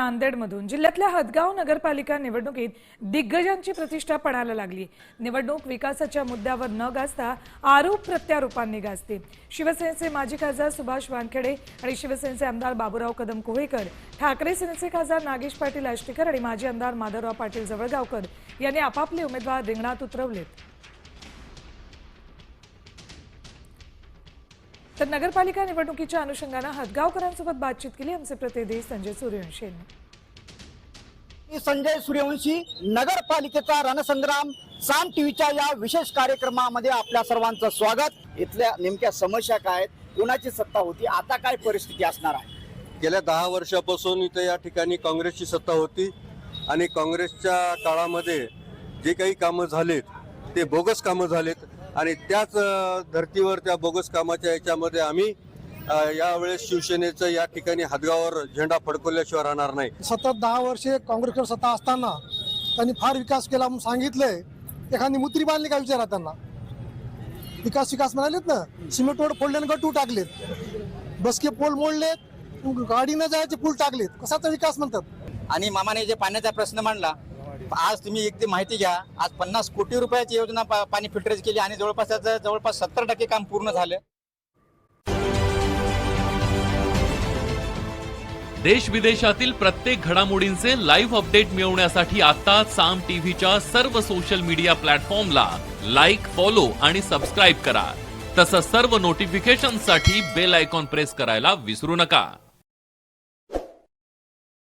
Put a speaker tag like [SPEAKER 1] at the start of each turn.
[SPEAKER 1] नांदेडमधून जिल्ह्यातल्या हदगाव नगरपालिका निवडणुकीत दिग्गजांची प्रतिष्ठा पणाला लागली. निवडणूक विकासाच्या मुद्द्यावर न गाजता आरोप प्रत्यारोपांनी गाजते. शिवसेनेचे माजी खासदार सुभाष वानखेडे आणि शिवसेनेचे आमदार बाबूराव कदम कोहेकर ठाकरे सेनेचे खासदार नागेश पाटील आष्टीकर आणि माजी आमदार माधवराव पाटील जवळगावकर यांनी आपापले उमेदवार रिंगणात उतरवलेत. तर नगरपालिका निवडणुकीच्या अनुषंगानं हदगावकरांसोबत बातचीत केली आमचे प्रतिनिधी संजय सूर्यवंशी. यांनी
[SPEAKER 2] मी संजय सूर्यवंशी नगरपालिकेचा रणसंग्राम साम टीव्हीच्या या विशेष कार्यक्रमामध्ये आपल्या सर्वांचं स्वागत. इथल्या नेमक्या समस्या काय आहेत कुणाची सत्ता होती आता काय परिस्थिती असणार आहे?
[SPEAKER 3] गेल्या दहा वर्षापासून इथं या ठिकाणी काँग्रेसची सत्ता होती आणि काँग्रेसच्या काळामध्ये जे काही कामं झालेत ते बोगस कामं झालेत. आणि त्याच धर्तीवर त्या बोगस कामाच्या याच्यामध्ये आम्ही यावेळेस शिवसेनेचं या ठिकाणी हातगावर झेंडा फडकवल्याशिवाय राहणार नाही.
[SPEAKER 4] सतत दहा वर्षे काँग्रेसकडे सत्ता असताना त्यांनी फार विकास केला म्हणून सांगितलंय. एखादी मुत्री बांधली का विचारा त्यांना? विकास विकास म्हणालेत ना सिमेंट रोड फोडले गटू टाकलेत बसके पोल मोडलेत गाडी न जायचे पूल टाकलेत. कसाचा विकास म्हणतात?
[SPEAKER 5] आणि मामाने जे पाण्याचा प्रश्न मांडला आज तुम्ही एक ते माहिती घ्या. आज पन्नास कोटी रुपयाची योजना पा- पाणी फिल्टरेज केली आणि जवळपास त्याचं जवळपास सत्तर टक्के काम पूर्ण झालं.
[SPEAKER 6] देश विदेशातील प्रत्येक घडामोडींचे लाईव्ह अपडेट मिळवण्यासाठी आता साम टीव्हीच्या सर्व सोशल मीडिया प्लॅटफॉर्मला लाईक फॉलो आणि सबस्क्राईब करा. तसंच सर्व नोटिफिकेशनसाठी बेल आयकॉन प्रेस करायला विसरू नका.